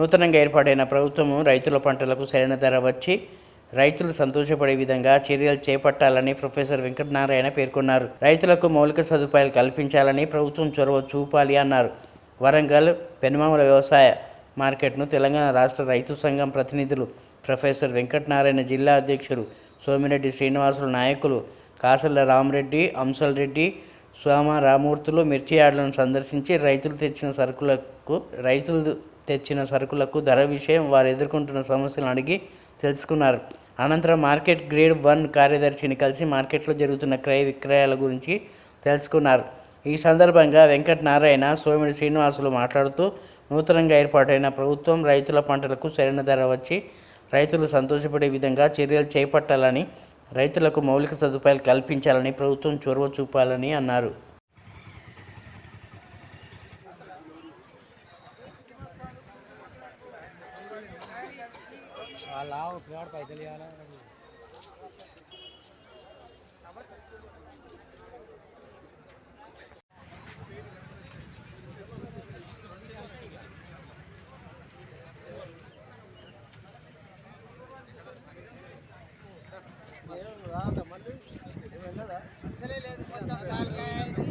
నూతనంగా ఏర్పాటైన ప్రభుత్వము రైతుల పంటలకు సరైన ధర వచ్చి రైతులు సంతోషపడే విధంగా చర్యలు చేపట్టాలని ప్రొఫెసర్ వెంకటనారాయణ పేర్కొన్నారు. రైతులకు మౌలిక సదుపాయాలు కల్పించాలని ప్రభుత్వం చొరవ చూపాలి అన్నారు. వరంగల్ పెనుమామల వ్యవసాయ మార్కెట్ను తెలంగాణ రాష్ట్ర రైతు సంఘం ప్రతినిధులు ప్రొఫెసర్ వెంకటనారాయణ జిల్లా అధ్యక్షులు సోమిరెడ్డి శ్రీనివాసులు నాయకులు కాసల రామరెడ్డి అంశల్ రెడ్డి సోమ రామూర్తులు మిర్చి యార్డులను సందర్శించి రైతులు తెచ్చిన సరుకులకు రైతులు తెచ్చిన సరుకులకు ధర విషయం వారు ఎదుర్కొంటున్న సమస్యలను అడిగి తెలుసుకున్నారు. అనంతరం మార్కెట్ గ్రేడ్ వన్ కార్యదర్శిని కలిసి మార్కెట్లో జరుగుతున్న క్రయ విక్రయాల గురించి తెలుసుకున్నారు. ఈ సందర్భంగా వెంకట నారాయణ సోమిడి శ్రీనివాసులు మాట్లాడుతూ నూతనంగా ఏర్పాటైన ప్రభుత్వం రైతుల పంటలకు సరైన ధర వచ్చి రైతులు సంతోషపడే విధంగా చర్యలు చేపట్టాలని రైతులకు మౌలిక సదుపాయాలు కల్పించాలని ప్రభుత్వం చొరవ చూపాలని అన్నారు. लाओ फिलहाल पैसे ले आना అసలే లేదు మొత్తం దానికైతే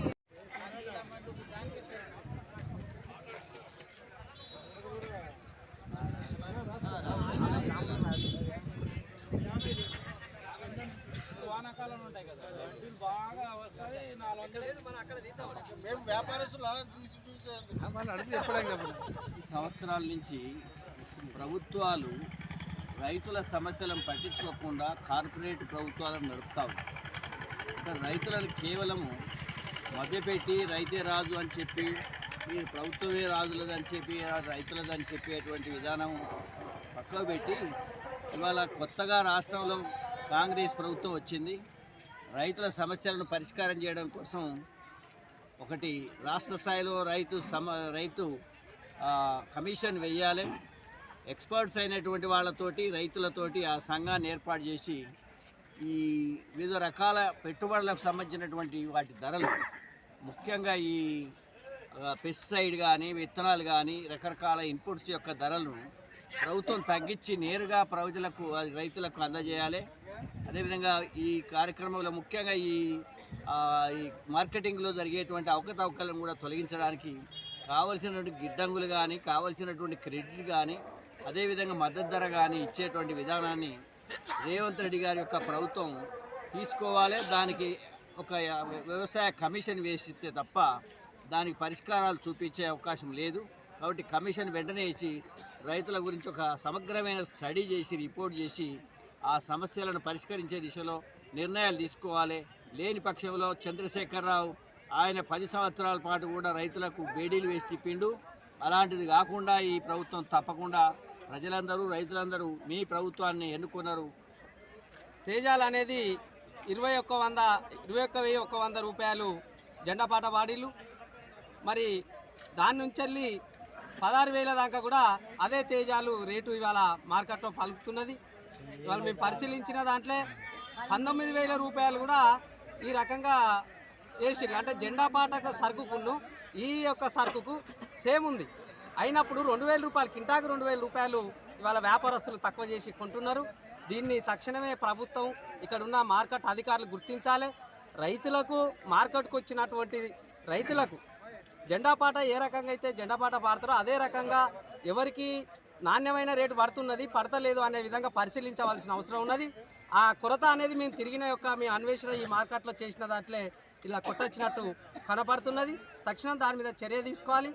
సంవత్సరాల నుంచి ప్రభుత్వాలు రైతుల సమస్యలను పట్టించుకోకుండా కార్పొరేట్ ప్రభుత్వాలను నడుపుతావు రైతులను కేవలం మభ్యపెట్టి రైతే రాజు అని చెప్పి ఈ ప్రభుత్వమే రాజులదని చెప్పి ఆ రైతులదని చెప్పేటువంటి విధానం పక్కకు పెట్టి ఇవాళ కొత్తగా రాష్ట్రంలో కాంగ్రెస్ ప్రభుత్వం వచ్చింది. రైతుల సమస్యలను పరిష్కారం చేయడం కోసం ఒకటి రాష్ట్ర స్థాయిలో రైతు సమ రైతు కమిషన్ వెయ్యాలి ఎక్స్పర్ట్స్ అయినటువంటి వాళ్ళతోటి రైతులతోటి ఆ సంఘాన్ని ఏర్పాటు చేసి ఈ వివిధ రకాల పెట్టుబడులకు సంబంధించినటువంటి వాటి ధరలు ముఖ్యంగా ఈ పెస్టిసైడ్ కానీ విత్తనాలు కానీ రకరకాల ఇన్పుట్స్ యొక్క ధరలను ప్రభుత్వం తగ్గించి నేరుగా ప్రజలకు అది రైతులకు అందజేయాలి. అదేవిధంగా ఈ కార్యక్రమంలో ముఖ్యంగా ఈ ఈ మార్కెటింగ్లో జరిగేటువంటి అవకతవకలను కూడా తొలగించడానికి కావలసినటువంటి గిడ్డంగులు కానీ కావలసినటువంటి క్రెడిట్ కానీ అదేవిధంగా మద్దతు ధర కానీ ఇచ్చేటువంటి విధానాన్ని రేవంత్ రెడ్డి గారి యొక్క ప్రభుత్వం తీసుకోవాలి. దానికి ఒక వ్యవసాయ కమిషన్ వేసిస్తే తప్ప దానికి పరిష్కారాలు చూపించే అవకాశం లేదు. కాబట్టి కమిషన్ వెంటనే ఇచ్చి రైతుల గురించి ఒక సమగ్రమైన స్టడీ చేసి రిపోర్ట్ చేసి ఆ సమస్యలను పరిష్కరించే దిశలో నిర్ణయాలు తీసుకోవాలి. లేని పక్షంలో చంద్రశేఖరరావు ఆయన పది సంవత్సరాల పాటు కూడా రైతులకు బేడీలు వేసి తిప్పిండు. అలాంటిది కాకుండా ఈ ప్రభుత్వం తప్పకుండా ప్రజలందరూ రైతులందరూ మీ ప్రభుత్వాన్ని ఎన్నుకున్నారు తేజాలు అనేది ఇరవై ఒక్క వంద ఇరవై ఒక్క వెయ్యి ఒక్క వంద రూపాయలు జెండాపాట బాడీలు మరి దాని నుంచి వెళ్ళి పదహారు వేల దాకా కూడా అదే తేజాలు రేటు ఇవాళ మార్కెట్లో పలుకుతున్నది. ఇవాళ మేము పరిశీలించిన దాంట్లో పంతొమ్మిది వేల రూపాయలు కూడా ఈ రకంగా వేసిర్రు. అంటే జెండా పాటక సరుకుకును ఈ యొక్క సరుకుకు సేమ్ ఉంది. అయినప్పుడు రెండు వేల రూపాయలు కింటాకు రెండు వేల రూపాయలు ఇవాళ వ్యాపారస్తులు తక్కువ చేసి కొంటున్నారు. దీన్ని తక్షణమే ప్రభుత్వం ఇక్కడున్న మార్కెట్ అధికారులు గుర్తించాలి. రైతులకు మార్కెట్కు వచ్చినటువంటి రైతులకు జెండా పాట ఏ రకంగా అయితే జెండా పాట పాడతారో అదే రకంగా ఎవరికి నాణ్యమైన రేటు పడుతున్నది పడతలేదు అనే విధంగా పరిశీలించవలసిన అవసరం ఉన్నది. ఆ కొరత అనేది మేము తిరిగిన యొక్క మీ అన్వేషణ ఈ మార్కెట్లో చేసిన దాంట్లో ఇలా కొట్టొచ్చినట్టు కనపడుతున్నది. తక్షణం దాని మీద చర్య తీసుకోవాలి.